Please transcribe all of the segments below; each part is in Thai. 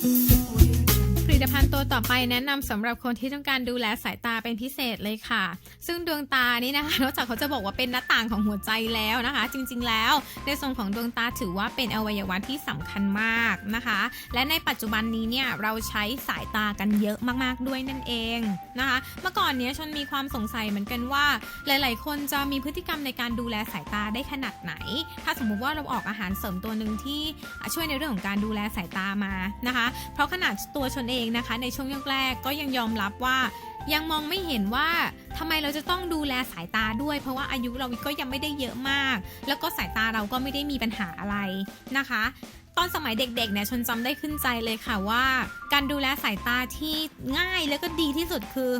ผลิ ตภัณฑ์ตัวต่อไปแนะนำสำหรับคนที่ต้องการดูแลสายตาเป็นพิเศษเลยค่ะ ซึ่งดวงตานี่นะคะนอกจากเขาจะบอกว่าเป็นหน้าต่างของหัวใจแล้วนะคะ จริง ๆ แล้ว ในส่วนของดวงตาถือว่าเป็นอวัยวะที่สำคัญมากนะคะ และในปัจจุบันนี้เนี่ยเราใช้สายตากันเยอะมากๆด้วยนั่นเองนะคะ เมื่อก่อนเนี้ยชนมีความสงสัยเหมือนกันว่า หลาย ๆ คนจะมีพฤติกรรมในการดูแลสายตาได้ขนาดไหน ถ้าสมมุติว่าเราออกอาหารเสริมตัวหนึ่งที่ช่วยในเรื่องของการดูแลสายตามานะคะ เพราะขนาดตัวชนเองนะคะ ในช่วงแรกๆก็ยังยอมรับว่ายังมองไม่เห็นว่าทำไมเราจะต้องดูแลสายตาด้วย เพราะว่าอายุเราก็ยังไม่ได้เยอะมาก แล้วก็สายตาเราก็ไม่ได้มีปัญหาอะไรนะคะ ตอนสมัยเด็กๆเนี่ยชนจำได้ขึ้นใจเลยค่ะว่า การดูแลสายตาที่ง่ายแล้วก็ดีที่สุดคือ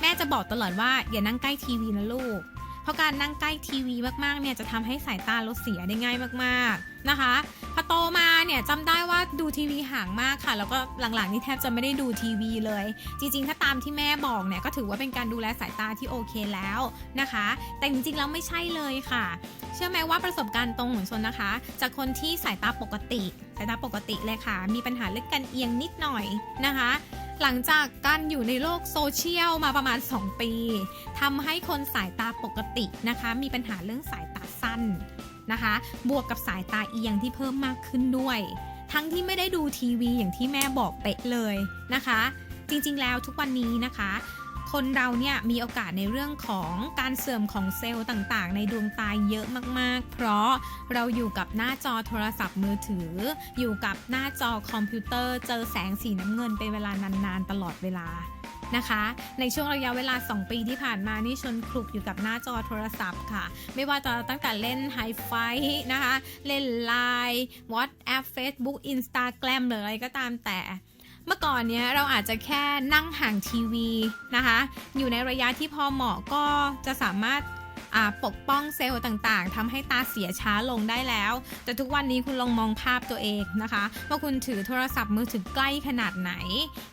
แม่จะบอกตลอดว่าอย่านั่งใกล้ทีวีนะลูก เพราะการนั่งใกล้ทีวีมากๆเนี่ยจะทำให้สายตาเราเสียได้ง่ายมากๆนะคะพอโตมาเนี่ยจำได้ว่าดูทีวีห่างมากค่ะ แล้วก็หลังๆนี่แทบจะไม่ได้ดูทีวีเลย จริงๆ ถ้าตามที่แม่บอกเนี่ยก็ถือว่าเป็นการดูแลสายตาที่โอเคแล้วนะคะ แต่จริงๆแล้วไม่ใช่เลยค่ะ เชื่อไหมว่าประสบการณ์ตรงของชนนะคะ จากคนที่สายตาปกติ สายตาปกติเลยค่ะ มีปัญหาเรื่องการเอียงนิดหน่อยนะคะ หลังจากการอยู่ในโลกโซเชียลมาประมาณ 2 ปีทำให้คนสายตาปกตินะคะ มีปัญหาเรื่องสายตาสั้นนะคะ บวกกับสายตาเอียงที่เพิ่มมากขึ้นด้วย ทั้งที่ไม่ได้ดูทีวีอย่างที่แม่บอกเป๊ะเลยนะคะ จริงๆแล้วทุกวันนี้นะคะ คนเราเนี่ยมีโอกาสในเรื่องของการเสื่อมของเซลล์ต่างๆ ในดวงตาเยอะมากๆ เพราะเราอยู่กับหน้าจอโทรศัพท์มือถือ อยู่กับหน้าจอคอมพิวเตอร์ เจอแสงสีน้ำเงินเป็นเวลานานๆ ตลอดเวลานะคะ ในช่วงระยะเวลา 2 ปีที่ผ่านมานี่ชนคลุกอยู่กับหน้าจอโทรศัพท์ค่ะ ไม่ว่าจะตั้งแต่เล่นไฮไฟนะคะ เล่น Line WhatsApp Facebook Instagram หรืออะไรก็ตามแต่ เมื่อก่อนเนี้ยเราอาจจะแค่นั่งห่างทีวีนะคะ อยู่ในระยะที่พอเหมาะก็จะสามารถปกป้องเซลล์ต่างๆทำให้ตาเสียช้าลงได้แล้ว แต่ทุกวันนี้คุณลองมองภาพตัวเองนะคะ ว่าคุณถือโทรศัพท์มือถือใกล้ขนาดไหน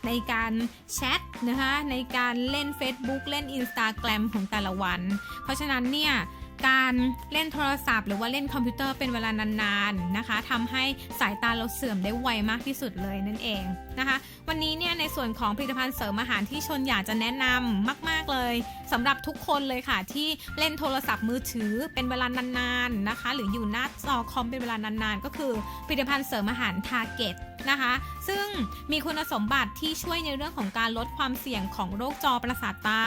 ในการแชทนะคะ ในการเล่น Facebook เล่น Instagram ของแต่ละวัน เพราะฉะนั้นเนี่ย การเล่นโทรศัพท์ หรือว่าเล่นคอมพิวเตอร์เป็นเวลานานๆนะคะทำให้สายตาเราเสื่อมได้ไวมากที่สุดเลยนั่นเองนะคะ วันนี้เนี่ยในส่วนของผลิตภัณฑ์เสริมอาหารที่ชนอยากจะแนะนำมาก ๆเลยสำหรับทุกคนเลยค่ะ ที่เล่นโทรศัพท์มือถือเป็นเวลานานๆนะคะ หรืออยู่หน้าจอคอมเป็นเวลานานๆ ก็คือผลิตภัณฑ์เสริมอาหารทาเก็ต นะคะ ซึ่งมีคุณสมบัติที่ช่วยในเรื่องของการลดความเสี่ยงของโรคจอประสาทตา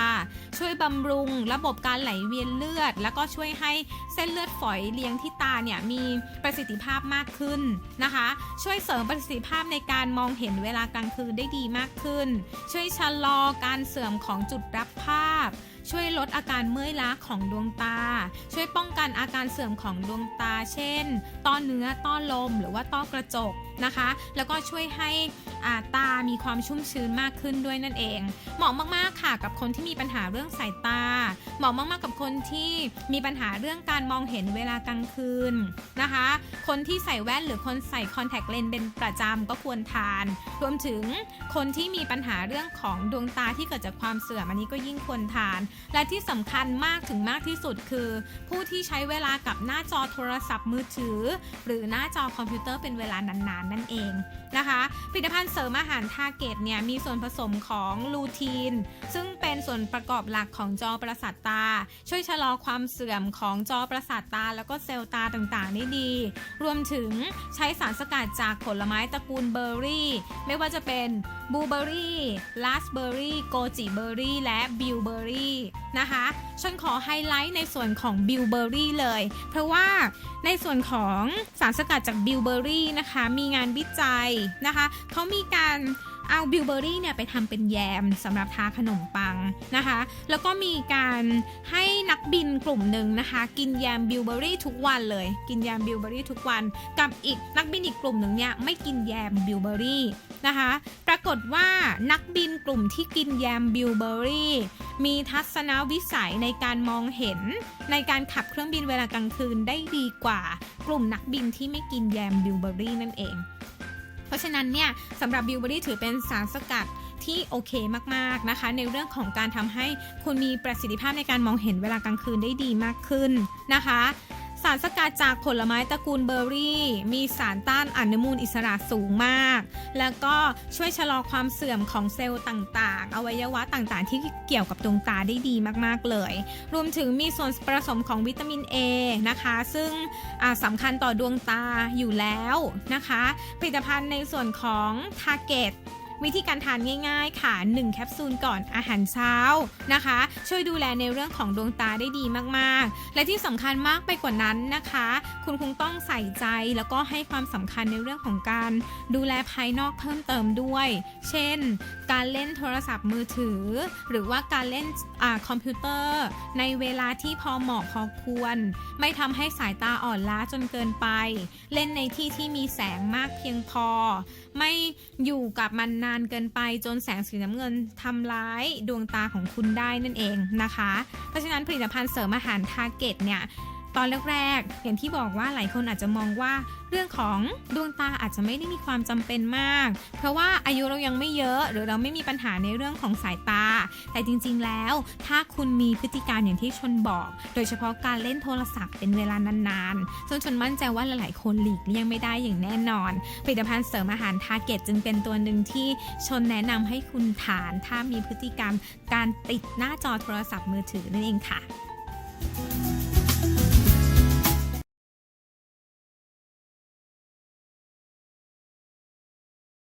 ช่วยบำรุงระบบการไหลเวียนเลือด แล้วก็ช่วยให้เส้นเลือดฝอยเลี้ยงที่ตาเนี่ยมีประสิทธิภาพมากขึ้นนะคะ ช่วยเสริมประสิทธิภาพในการมองเห็นเวลากลางคืนได้ดีมากขึ้น ช่วยชะลอการเสื่อมของจุดรับภาพช่วยลดอาการเมื่อยล้าของดวงตา ช่วยป้องกันอาการเสื่อมของดวงตา เช่น ต้อเนื้อ ต้อลม หรือว่าต้อกระจก นะคะ แล้วก็ช่วยให้ตามีความชุ่มชื้นมากขึ้นด้วยนั่นเอง เหมาะมากๆค่ะกับคนที่มีปัญหาเรื่องสายตา เหมาะมากๆกับคนที่มีปัญหาเรื่องการมองเห็นเวลากลางคืนนะคะ คนที่ใส่แว่นหรือคนใส่คอนแทคเลนส์เป็นประจำก็ควรทาน รวมถึงคนที่มีปัญหาเรื่องของดวงตาที่เกิดจากความเสื่อมอันนี้ก็ยิ่งควรทาน และที่สำคัญมากถึงมากที่สุดคือ ผู้ที่ใช้เวลากับหน้าจอโทรศัพท์มือถือ หรือหน้าจอคอมพิวเตอร์เป็นเวลานานๆนั่นเองนะคะผลิตภัณฑ์เสริมอาหารทาเกตเนี่ยมีส่วนผสมของลูทีน ซึ่งเป็นส่วนประกอบหลักของจอประสาทตา ช่วยชะลอความเสื่อมของจอประสาทตา แล้วก็เซลล์ตาต่างๆ ได้ดี รวมถึงใช้สารสกัดจากผลไม้ตระกูลเบอร์รี่ ไม่ว่าจะเป็นบลูเบอร์รี่ลาสเบอร์รี่โกจิเบอร์รี่และบิลเบอร์รี่นะคะ ฉันขอไฮไลท์ในส่วนของบิลเบอร์รี่เลย เพราะว่าในส่วนของสารสกัดจากบิลเบอร์รี่นะคะ มีงานวิจัยนะคะ เขามีการเอาบิลเบอร์รี่เนี่ยไปทำเป็นแยมสำหรับทาขนมปังนะคะ แล้วก็มีการให้นักบินกลุ่มหนึ่งนะคะ กินแยมบิลเบอร์รี่ทุกวันเลย กินแยมบิลเบอร์รี่ทุกวัน กับอีกนักบินอีกกลุ่มหนึ่งเนี่ยไม่กินแยมบิลเบอร์รี่นะคะ ปรากฏว่านักบินกลุ่มที่กินแยมบิลเบอร์รี่ มีทัศนวิสัยในการมองเห็น ในการขับเครื่องบินเวลากลางคืนได้ดีกว่ากลุ่มนักบินที่ไม่กินแยมบิลเบอร์รี่นั่นเอง เพราะฉะนั้นเนี่ยสำหรับบิลเบอรี่ถือเป็นสารสกัดที่โอเคมากๆนะคะ ในเรื่องของการทำให้คุณมีประสิทธิภาพในการมองเห็นเวลากลางคืนได้ดีมากขึ้นนะคะารสกัดจากผลไม้ตระกูลเบอร์รี่ มีสารต้านอนุมูลอิสระสูงมาก แล้วก็ช่วยชะลอความเสื่อมของเซลล์ต่างๆ อวัยวะต่างๆ ที่เกี่ยวกับดวงตาได้ดีมากๆเลย รวมถึงมีส่วนผสมของวิตามิน A นะคะ ซึ่งสำคัญต่อดวงตาอยู่แล้วนะคะ ผลิตภัณฑ์ในส่วนของ Target วิธีการทานง่ายๆ ค่ะ 1 แคปซูลก่อนอาหารเช้านะคะ ช่วยดูแลในเรื่องของดวงตาได้ดีมากๆ และที่สำคัญมากไปกว่านั้นนะคะ คุณคงต้องใส่ใจแล้วก็ให้ความสำคัญในเรื่องของการดูแลภายนอกเพิ่มเติมด้วย เช่น การเล่นโทรศัพท์มือถือ หรือว่าการเล่นอคอมพิวเตอร์ ในเวลาที่พอเหมาะพอควร ไม่ทำให้สายตาอ่อนล้าจนเกินไป เล่นในที่ที่มีแสงมากเพียงพอ ไม่อยู่กับมันนานเกินไปจนแสงสีน้ำเงินทำร้ายดวงตาของคุณได้นั่นเองนะคะ เพราะฉะนั้นผลิตภัณฑ์เสริมอาหารทาเกตเนี่ย ตอนแรกๆอย่างที่บอกว่าหลายคนอาจจะมองว่า เรื่องของดวงตาอาจจะไม่ได้มีความจำเป็นมาก เพราะว่าอายุเรายังไม่เยอะ หรือเราไม่มีปัญหาในเรื่องของสายตา แต่จริงๆแล้ว ถ้าคุณมีพฤติการอย่างที่ชนบอก โดยเฉพาะการเล่นโทรศัพท์เป็นเวลานานๆจนชนมั่นใจว่าหลายๆคนหลีกเลี่ยงไม่ได้อย่างแน่นอน ผลิตภัณฑ์เสริมอาหารทาเกตจึงเป็นตัวหนึ่งที่ชนแนะนำให้คุณทาน ถ้ามีพฤติกรรมการติดหน้าจอโทรศัพท์มือถือนั่นเองค่ะ